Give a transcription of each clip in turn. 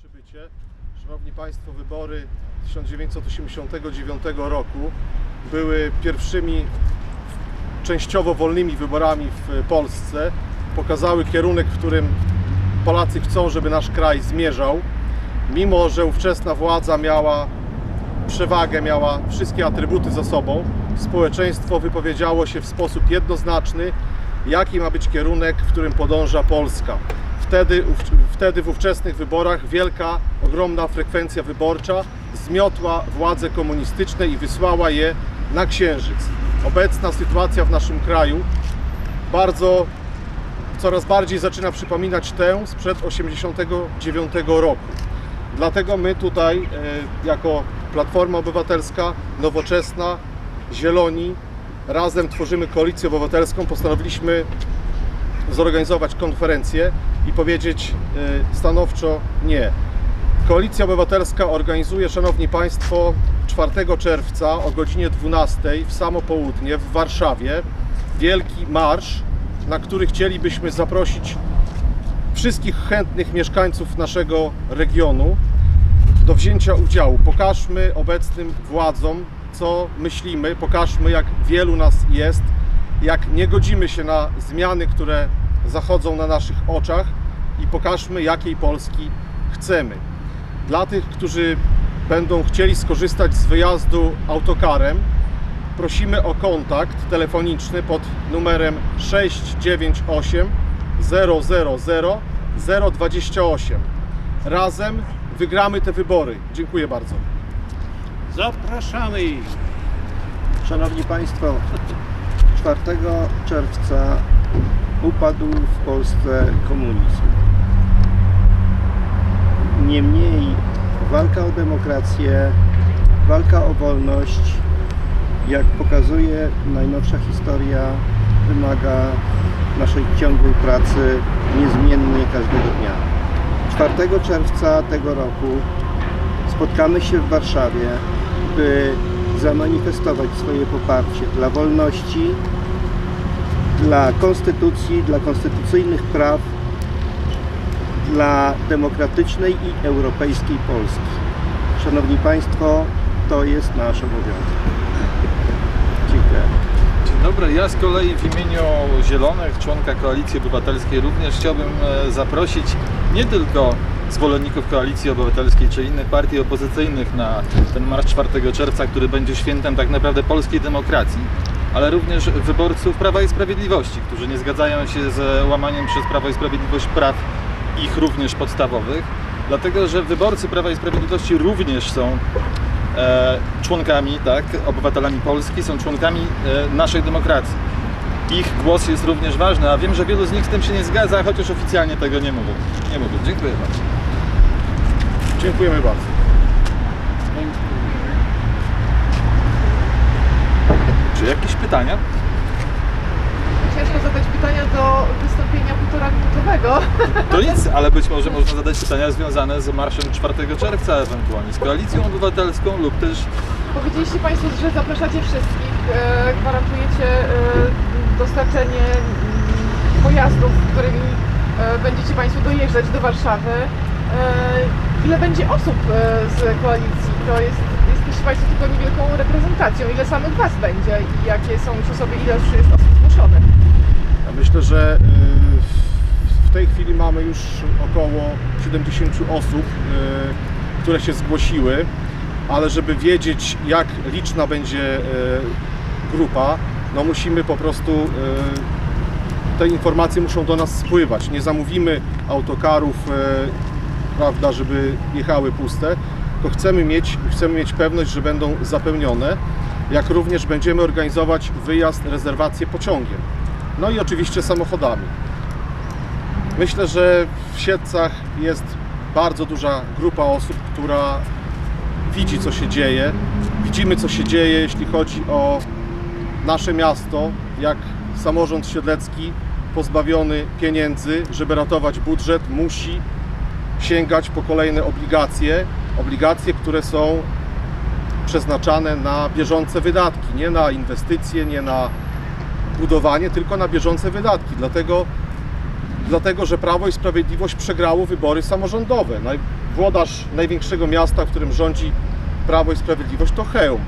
przybycie. Szanowni Państwo, wybory 1989 roku były pierwszymi częściowo wolnymi wyborami w Polsce. Pokazały kierunek, w którym Polacy chcą, żeby nasz kraj zmierzał. Mimo, że ówczesna władza miała przewagę, miała wszystkie atrybuty za sobą, społeczeństwo wypowiedziało się w sposób jednoznaczny, jaki ma być kierunek, w którym podąża Polska. Wtedy, wtedy w ówczesnych wyborach wielka, ogromna frekwencja wyborcza zmiotła władze komunistyczne i wysłała je na księżyc. Obecna sytuacja w naszym kraju bardzo, coraz bardziej zaczyna przypominać tę sprzed 1989 roku. Dlatego my tutaj, e, jako Platforma Obywatelska, Nowoczesna, Zieloni, razem tworzymy Koalicję Obywatelską, postanowiliśmy zorganizować konferencję i powiedzieć e, stanowczo nie. Koalicja Obywatelska organizuje, Szanowni Państwo, 4 czerwca o godzinie 12 w samo południe w Warszawie wielki marsz, na który chcielibyśmy zaprosić wszystkich chętnych mieszkańców naszego regionu do wzięcia udziału. Pokażmy obecnym władzom, co myślimy, pokażmy, jak wielu nas jest, jak nie godzimy się na zmiany, które zachodzą na naszych oczach i pokażmy, jakiej Polski chcemy. Dla tych, którzy będą chcieli skorzystać z wyjazdu autokarem, prosimy o kontakt telefoniczny pod numerem 698 000 028. Razem wygramy te wybory. Dziękuję bardzo. Zapraszamy. Szanowni Państwo, 4 czerwca upadł w Polsce komunizm. Niemniej walka o demokrację, walka o wolność, jak pokazuje najnowsza historia, wymaga naszej ciągłej pracy, niezmiennej każdego dnia. 4 czerwca tego roku spotkamy się w Warszawie, by zamanifestować swoje poparcie dla wolności, dla konstytucji, dla konstytucyjnych praw, dla demokratycznej i europejskiej Polski. Szanowni Państwo, to jest nasz obowiązek. Dziękuję. Dzień dobry, ja z kolei w imieniu Zielonych, członka Koalicji Obywatelskiej również chciałbym e, zaprosić nie tylko zwolenników Koalicji Obywatelskiej czy innych partii opozycyjnych na ten marsz 4 czerwca, który będzie świętem tak naprawdę polskiej demokracji, ale również wyborców Prawa i Sprawiedliwości, którzy nie zgadzają się z łamaniem przez Prawo i Sprawiedliwość praw ich również podstawowych, dlatego że wyborcy Prawa i Sprawiedliwości również są e, członkami, tak, obywatelami Polski, są członkami e, naszej demokracji. Ich głos jest również ważny, a wiem, że wielu z nich z tym się nie zgadza, chociaż oficjalnie tego nie mówią. Nie mówią. Dziękuję bardzo. Dziękujemy bardzo. Czy jakieś pytania? Ciężko zadać pytania do wystąpienia półtora minutowego. To nic, ale być może można zadać pytania związane z marszem 4 czerwca ewentualnie, z Koalicją Obywatelską lub też Powiedzieliście Państwo, że zapraszacie wszystkich, e, gwarantujecie e, dostarczenie mm, pojazdów, którymi e, będziecie Państwo dojeżdżać do Warszawy. E, ile będzie osób e, z koalicji? To jest, jesteście Państwo tylko niewielką reprezentacją. Ile samych Was będzie i jakie są już osoby, ile już jest osób zgłoszonych? Ja myślę, że y, w tej chwili mamy już około 70 osób, y, które się zgłosiły, ale żeby wiedzieć, jak liczna będzie y, grupa, no musimy po prostu te informacje muszą do nas spływać. Nie zamówimy autokarów, prawda, żeby jechały puste, tylko chcemy mieć, chcemy mieć pewność, że będą zapełnione, jak również będziemy organizować wyjazd, rezerwację pociągiem. No i oczywiście samochodami. Myślę, że w Siedcach jest bardzo duża grupa osób, która widzi, co się dzieje. Widzimy, co się dzieje, jeśli chodzi o nasze miasto, jak samorząd siedlecki pozbawiony pieniędzy, żeby ratować budżet, musi sięgać po kolejne obligacje, obligacje, które są przeznaczane na bieżące wydatki, nie na inwestycje, nie na budowanie, tylko na bieżące wydatki. Dlatego dlatego że Prawo i Sprawiedliwość przegrało wybory samorządowe. Włodarz największego miasta, w którym rządzi Prawo i Sprawiedliwość to Chełm.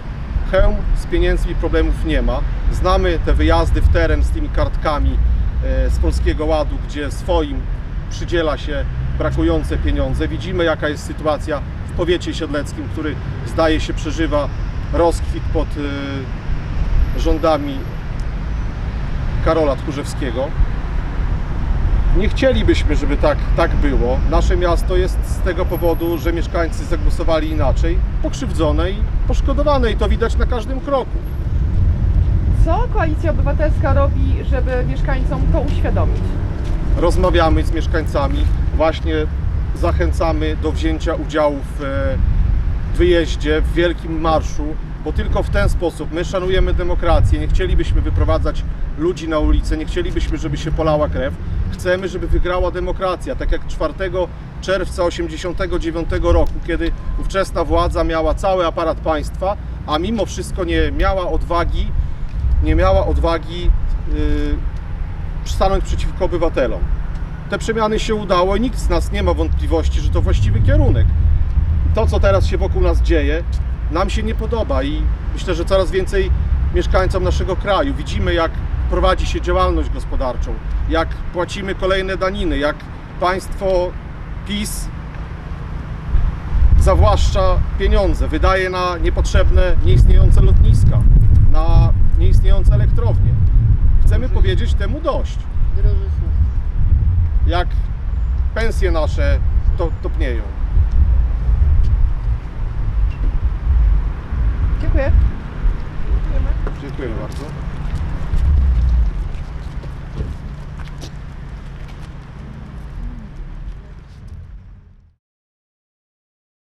Chełm z pieniędzmi problemów nie ma. Znamy te wyjazdy w teren z tymi kartkami e, z Polskiego Ładu, gdzie swoim przydziela się brakujące pieniądze. Widzimy jaka jest sytuacja w powiecie siedleckim, który zdaje się przeżywa rozkwit pod e, rządami Karola Tchórzewskiego. Nie chcielibyśmy, żeby tak, tak było. Nasze miasto jest z tego powodu, że mieszkańcy zagłosowali inaczej, pokrzywdzone i poszkodowane i to widać na każdym kroku. Co Koalicja Obywatelska robi, żeby mieszkańcom to uświadomić? Rozmawiamy z mieszkańcami, właśnie zachęcamy do wzięcia udziału w e, wyjeździe, w wielkim marszu, bo tylko w ten sposób my szanujemy demokrację, nie chcielibyśmy wyprowadzać ludzi na ulicę, nie chcielibyśmy, żeby się polała krew. Chcemy, żeby wygrała demokracja, tak jak 4 czerwca 1989 roku, kiedy ówczesna władza miała cały aparat państwa, a mimo wszystko nie miała odwagi, nie miała odwagi yy, stanąć przeciwko obywatelom. Te przemiany się udało i nikt z nas nie ma wątpliwości, że to właściwy kierunek. To, co teraz się wokół nas dzieje, nam się nie podoba i myślę, że coraz więcej mieszkańcom naszego kraju widzimy, jak prowadzi się działalność gospodarczą, jak płacimy kolejne daniny, jak państwo PiS zawłaszcza pieniądze, wydaje na niepotrzebne, nieistniejące lotniska, na nieistniejące elektrownie. Chcemy powiedzieć temu dość. Jak pensje nasze to, topnieją.